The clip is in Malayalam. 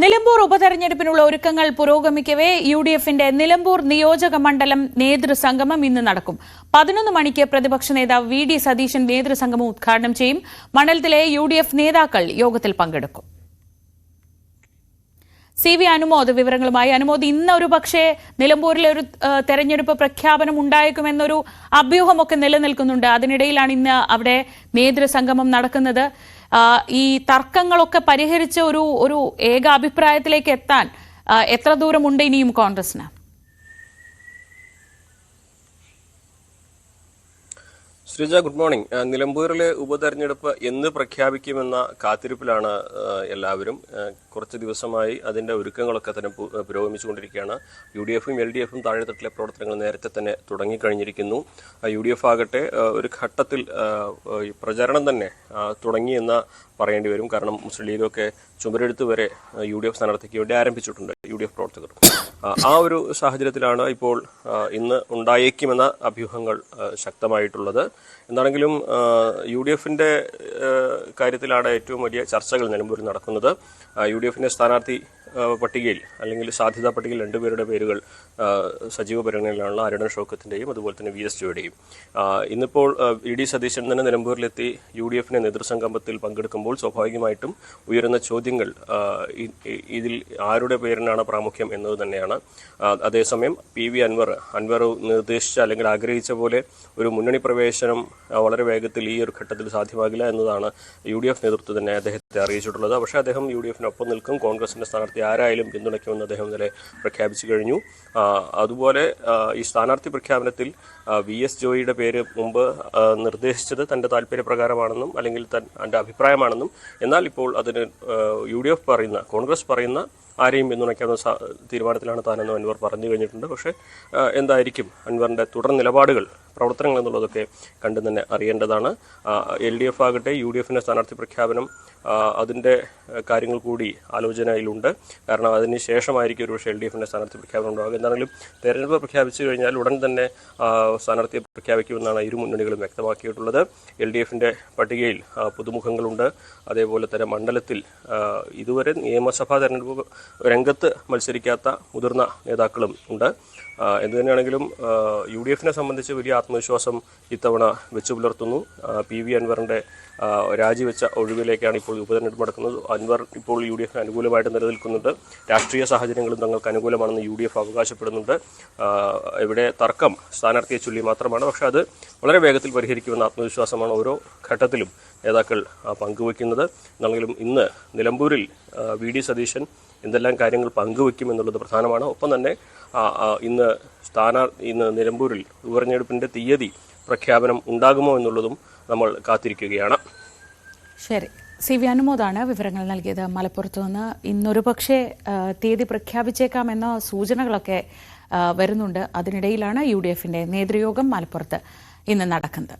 നിലമ്പൂർ ഉപതെരഞ്ഞെടുപ്പിനുള്ള ഒരുക്കങ്ങൾ പുരോഗമിക്കവേ യു ഡി എഫിന്റെ നിലമ്പൂർ നിയോജക മണ്ഡലം നേതൃസംഗമം ഇന്ന് നടക്കും. പതിനൊന്ന് മണിക്ക് പ്രതിപക്ഷ നേതാവ് വി ഡി സതീശൻ നേതൃസംഗമം ഉദ്ഘാടനം ചെയ്യും. മണ്ഡലത്തിലെ യു നേതാക്കൾ യോഗത്തിൽ പങ്കെടുക്കും. സി വി അനുമോദ് വിവരങ്ങളുമായി. അനുമോദ് ഇന്ന് ഒരു പക്ഷേ നിലമ്പൂരിലെ ഒരു തെരഞ്ഞെടുപ്പ് പ്രഖ്യാപനം ഉണ്ടായേക്കുമെന്നൊരു അഭ്യൂഹമൊക്കെ നിലനിൽക്കുന്നുണ്ട്. അതിനിടയിലാണ് ഇന്ന് അവിടെ നേതൃസംഗമം നടക്കുന്നത്. ഈ തർക്കങ്ങളൊക്കെ പരിഹരിച്ച ഒരു ഒരു ഏക അഭിപ്രായത്തിലേക്ക് എത്താൻ എത്ര ദൂരമുണ്ട് ഇനിയും കോൺഗ്രസിന് ശ്രീജ ഗുഡ് മോർണിംഗ്. നിലമ്പൂരിലെ ഉപതെരഞ്ഞെടുപ്പ് എന്ന് പ്രഖ്യാപിക്കുമെന്ന കാത്തിരിപ്പിലാണ് എല്ലാവരും. കുറച്ച് ദിവസമായി അതിന്റെ ഒരുക്കങ്ങളൊക്കെ തന്നെ പുരോഗമിച്ചുകൊണ്ടിരിക്കുകയാണ് യു ഡി എഫും എൽ ഡി എഫും താഴെത്തട്ടിലെ പ്രവർത്തനങ്ങൾ നേരത്തെ തന്നെ തുടങ്ങിക്കഴിഞ്ഞിരിക്കുന്നു. യു ഡി എഫ് ആകട്ടെ ഒരു ഘട്ടത്തിൽ പ്രചാരണം തന്നെ തുടങ്ങിയെന്ന് പറയേണ്ടി വരും. കാരണം മുസ്ലിം ലീഗൊക്കെ ചുമരെഴുത്ത് വരെ യു ഡി എഫ് സ്ഥാനാർത്ഥിക്ക് വേണ്ടി ആരംഭിച്ചിട്ടുണ്ട്. യു ഡി എഫ് പ്രവർത്തകർ ആ, ഒരു സാഹചര്യത്തിലാണ് ഇപ്പോൾ ഇന്ന് ഉണ്ടായേക്കുമെന്ന അഭ്യൂഹങ്ങൾ ശക്തമായിട്ടുള്ളത്. എന്താണെങ്കിലും യു ഡി എഫിന്റെ കാര്യത്തിലാണ് ഏറ്റവും വലിയ ചർച്ചകൾ നിലമ്പൂരിൽ നടക്കുന്നത്. യു ഡി എഫിന്റെ സ്ഥാനാർത്ഥി പട്ടികയിൽ അല്ലെങ്കിൽ സാധ്യതാ പട്ടികയിൽ രണ്ടുപേരുടെ പേരുകൾ സജീവ പരിഗണനയിലാണുള്ള അരുണൻ ഷോക്കത്തിന്റെയും അതുപോലെ തന്നെ വി എസ് ജിയുടെയും. ഇന്നിപ്പോൾ ഇ ഡി സതീശൻ തന്നെ നിലമ്പൂരിലെത്തി യു ഡി എഫിന്റെ നേതൃസംഗമത്തിൽ പങ്കെടുക്കുമ്പോൾ സ്വാഭാവികമായിട്ടും ഉയരുന്ന ചോദ്യങ്ങൾ ഇതിൽ ആരുടെ പേരിനാണ് പ്രാമുഖ്യം എന്നത് തന്നെയാണ്. അതേസമയം പി വി അൻവർ അൻവർ നിർദ്ദേശിച്ച അല്ലെങ്കിൽ ആഗ്രഹിച്ച പോലെ ഒരു മുന്നണി പ്രവേശനം വളരെ വേഗത്തിൽ ഈ ഒരു ഘട്ടത്തിൽ സാധ്യമാകില്ല എന്നതാണ് യു ഡി എഫ് നേതൃത്വം തന്നെ അദ്ദേഹത്തെ അറിയിച്ചിട്ടുള്ളത്. പക്ഷേ അദ്ദേഹം യു ഡി എഫിനൊപ്പം നിൽക്കും കോൺഗ്രസിന്റെ സ്ഥാനാർത്ഥി ആരായാലും പിന്തുണയ്ക്കുമെന്ന് അദ്ദേഹം ഇന്നലെ പ്രഖ്യാപിച്ചു കഴിഞ്ഞു. അതുപോലെ ഈ സ്ഥാനാർത്ഥി പ്രഖ്യാപനത്തിൽ വി എസ് ജോയിയുടെ പേര് മുമ്പ് നിർദ്ദേശിച്ചത് തന്റെ താല്പര്യപ്രകാരമാണെന്നും അല്ലെങ്കിൽ തൻ തന്റെ അഭിപ്രായമാണെന്നും. എന്നാൽ ഇപ്പോൾ അതിന് യു ഡി എഫ് പറയുന്ന കോൺഗ്രസ് പറയുന്ന ആരെയും പിന്തുണയ്ക്കാവുന്ന തീരുമാനത്തിലാണ് താനെന്ന് അൻവർ പറഞ്ഞു കഴിഞ്ഞിട്ടുണ്ട്. പക്ഷേ എന്തായിരിക്കും അൻവറിന്റെ തുടർ നിലപാടുകൾ? പ്രവർത്തനങ്ങൾ എന്നുള്ളതൊക്കെ കണ്ടു തന്നെ അറിയേണ്ടതാണ്. എൽ ഡി എഫ് ആകട്ടെ യു ഡി എഫിന്റെ സ്ഥാനാർത്ഥി പ്രഖ്യാപനം അതിന്റെ കാര്യങ്ങൾ കൂടി ആലോചനയിലുണ്ട്. കാരണം അതിന് ശേഷമായിരിക്കും ഒരു പക്ഷേ എൽ ഡി എഫിന്റെ സ്ഥാനാർത്ഥി പ്രഖ്യാപനം ഉണ്ടാകുക എന്താണെങ്കിലും തെരഞ്ഞെടുപ്പ് പ്രഖ്യാപിച്ചു കഴിഞ്ഞാൽ ഉടൻ തന്നെ സ്ഥാനാർത്ഥിയെ പ്രഖ്യാപിക്കുമെന്നാണ് ഇരു മുന്നണികളും വ്യക്തമാക്കിയിട്ടുള്ളത്. എൽ ഡി എഫിന്റെ പട്ടികയിൽ പുതുമുഖങ്ങളുണ്ട്. അതേപോലെ തന്നെ മണ്ഡലത്തിൽ ഇതുവരെ നിയമസഭാ തെരഞ്ഞെടുപ്പ് രംഗത്ത് മത്സരിക്കാത്ത മുതിർന്ന നേതാക്കളും ഉണ്ട്. എന്ത് തന്നെയാണെങ്കിലും യു ഡി എഫിനെ സംബന്ധിച്ച് വലിയ ആത്മവിശ്വാസം ഇത്തവണ വെച്ചു പുലർത്തുന്നു. പി വി അൻവറിന്റെ രാജിവെച്ച ഒഴിവിലേക്കാണ് ഇപ്പോൾ ഉപതെരഞ്ഞെടുപ്പ് നടക്കുന്നത്. അൻവർ ഇപ്പോൾ യു ഡി എഫിന് അനുകൂലമായിട്ട് നിലനിൽക്കുന്നുണ്ട്. രാഷ്ട്രീയ സാഹചര്യങ്ങളും തങ്ങൾക്ക് അനുകൂലമാണെന്ന് യു ഡി എഫ് അവകാശപ്പെടുന്നുണ്ട്. ഇവിടെ തർക്കം സ്ഥാനാർത്ഥിയെ ചൊല്ലി മാത്രമാണ്. പക്ഷേ അത് വളരെ വേഗത്തിൽ പരിഹരിക്കുമെന്ന ആത്മവിശ്വാസമാണ് ഓരോ ഘട്ടത്തിലും നേതാക്കൾ പങ്കുവയ്ക്കുന്നത്. എന്നാണെങ്കിലും ഇന്ന് നിലമ്പൂരിൽ വി ഡി സതീശൻ എന്തെല്ലാം കാര്യങ്ങൾ പങ്കുവെക്കും എന്നുള്ളത് പ്രധാനമാണ്. ഒപ്പം തന്നെ ഇന്ന് സ്ഥാനാർ ഇന്ന് നിലമ്പൂരിൽ ഉപതെരഞ്ഞെടുപ്പിന്റെ തീയതി പ്രഖ്യാപനം ഉണ്ടാകുമോ എന്നുള്ളതും നമ്മൾ കാത്തിരിക്കുകയാണ്. ശരി. സി വി അനുമോദാണ് വിവരങ്ങൾ നൽകിയത്. മലപ്പുറത്ത് നിന്ന് ഇന്നൊരു പക്ഷേ തീയതി പ്രഖ്യാപിച്ചേക്കാം എന്ന സൂചനകളൊക്കെ വരുന്നുണ്ട്. അതിനിടയിലാണ് യു ഡി എഫിന്റെ നേതൃയോഗം മലപ്പുറത്ത് ഇന്ന് നടക്കുന്നത്.